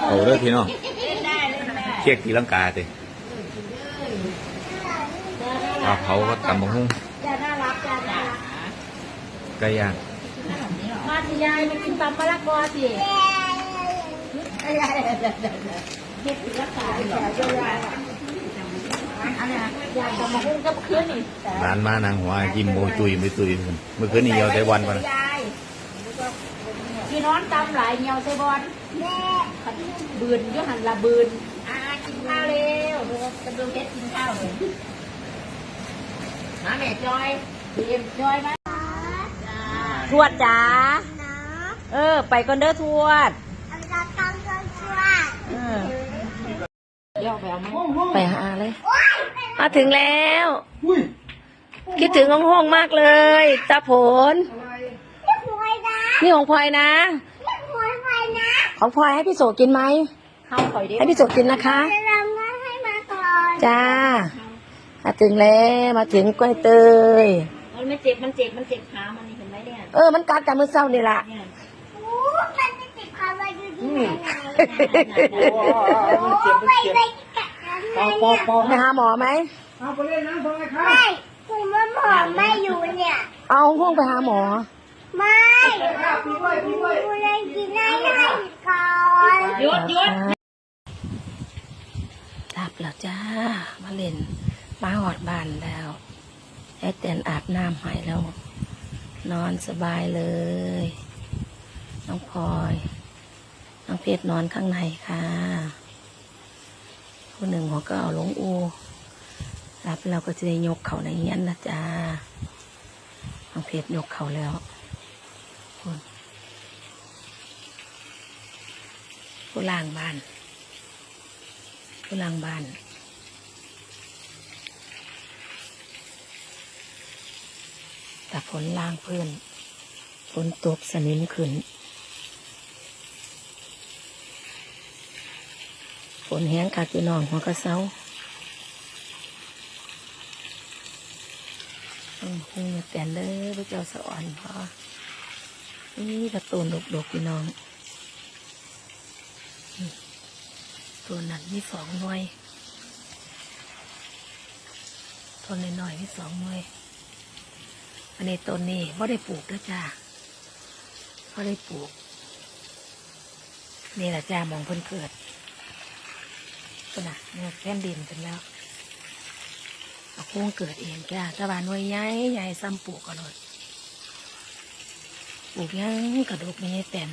เขาเด้อพี่น้องเทียกตีลังกาติปลาเผาก็ตำบักหุ่งจะน่ารักจะน่ารักไก่ย่างมาสิยายมากินตำมะละกอสิเฮ็ดสิรักษาแผลด้วยยายอันเนี้ยยายตำมะฮุ่งก็ขึ้นนี่ร้านมานางหัวยิ้มโมยตุยไม่ตุยเมื่อคืนนี้เหี่ยวแต่วันปะนะยายพี่ น้องตำหลายเหี่ยวใส่บอลบืนอยุหันละบืนอ่ากินข้าวเร็วเดี๋ยวจะดูเพชรกินข้าวเลยมาแม่จอยเรียมจอยมาทวดจ๋าเออ ไปก่อนเด้อทวดเออเดี๋ยวไปเอามาไปหาเลยมาถึงแล้ว คิดถึงห้องห้องๆมากเลยตาผล นี่ของพลอยนะ ของพลอยให้พี่โสกินไหมให้พี่โสกินนะคะจ้ามาถึงแล้วมาถึงกล้วยเตยมันไม่เจ็บมันเจ็บมันเจ็บขามันนี่เห็นไหมเนี่ยเออมันกัดกันเมื่อเช้านี่ละเนี่ยไปหาหมอไหมไม่คุณแม่หมอไม่อยู่เนี่ย เอาห้องไปหาหมอ ไม่คุณยังกินได้ได้ก่อนหยุดหยุดหลับแล้วจ้า มาเล่นมาหอดบ้านแล้วไอ้แตนอาบน้ำใหายแล้ว นอนสบายเลย น้องพลอยน้องเพชรนอนข้างในค่ะผู้หนึ่งเขาก็เอาลงอูรับเราก็จะได้ยกเขาในเงี้ยนนะจ้าน้องเพชรยกเขาแล้ว คุณผู้ล่างบ้านผู้ล่างบ้านแต่ฝนล่างเพื่อนฝนตกสนิมขึ้นฝนแห้งกากีนองหัวกระเซาอืมคงอย่าแต่เลยพระเจ้าสะอ่อนพอ นี่กระตูนดกๆพี่น้องตัวนั้นมีสองหน่วยต้นหน้อยๆมีสองหน่วยอันนี้ต้นนี้ไม่ได้ปลูกด้วจ้าไม่ได้ปลูก นี่แหละจ้ามองเพิ่นเกิดขนาดเนี่ยแก้มดินกันแล้วเอาโค้งเกิดเองจ้าตะวันหน่วยใหญ่ใหญ่ซ้ำปลูกกันเลย ปลูกยังกระดูกไม่ใช่แตน